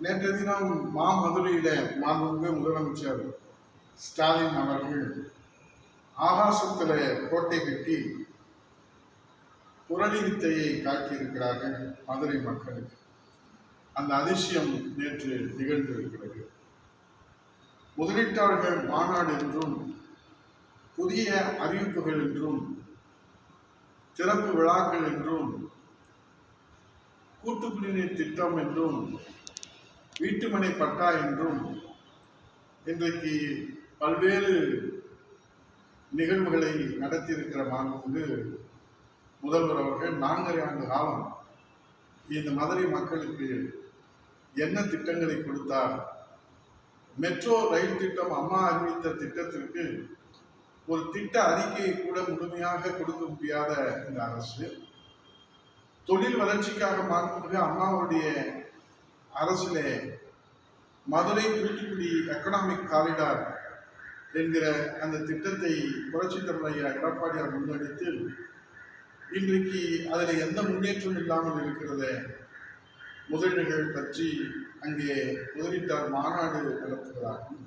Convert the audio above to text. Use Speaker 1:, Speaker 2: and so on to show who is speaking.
Speaker 1: நேற்று தினம் மாமதுரையில மாண்புமிகு முதலமைச்சர் ஸ்டாலின் அவர்கள் ஆகாசத்தில் கோட்டை கட்டி புரளி வித்தையை காட்டியிருக்கிறார்கள் மதுரை மக்களுக்கு. அந்த அதிசயம் நேற்று நிகழ்ந்திருக்கிறது முதலீட்டாளர்கள் மாநாடு என்றும் புதிய அறிவிப்புகள் என்றும் திறப்பு விழாக்கள் என்றும் கூட்டு குடிநீர் திட்டம் என்றும் வீட்டுமனை பட்டா என்றும் இன்றைக்கு பல்வேறு நிகழ்வுகளை நடத்தியிருக்கிற மாண்புமிகு முதல்வர் அவர்கள் நான்கரை ஆண்டு காலம் இந்த மதுரை மக்களுக்கு என்ன திட்டங்களை கொடுத்தார்? மெட்ரோ ரயில் திட்டம் அம்மா அறிவித்த திட்டத்திற்கு ஒரு திட்ட அறிக்கையை கூட முழுமையாக கொடுக்க முடியாத இந்த அரசு. தொழில் வளர்ச்சிக்காக மாண்புமிகு அம்மாவுடைய அரசிலே மதுரை தூத்துக்குடி எக்கனாமிக் காரிடார் என்கிற அந்த திட்டத்தை புரட்சி தலைவர் எடப்பாடியார் முன்னெடுத்து இன்றைக்கு அதில் எந்த முன்னேற்றம் இல்லாமல் இருக்கிறது? முதலீடுகள் பற்றி அங்கே முதலீட்டார் மாநாடு நடத்துகிறார்கள்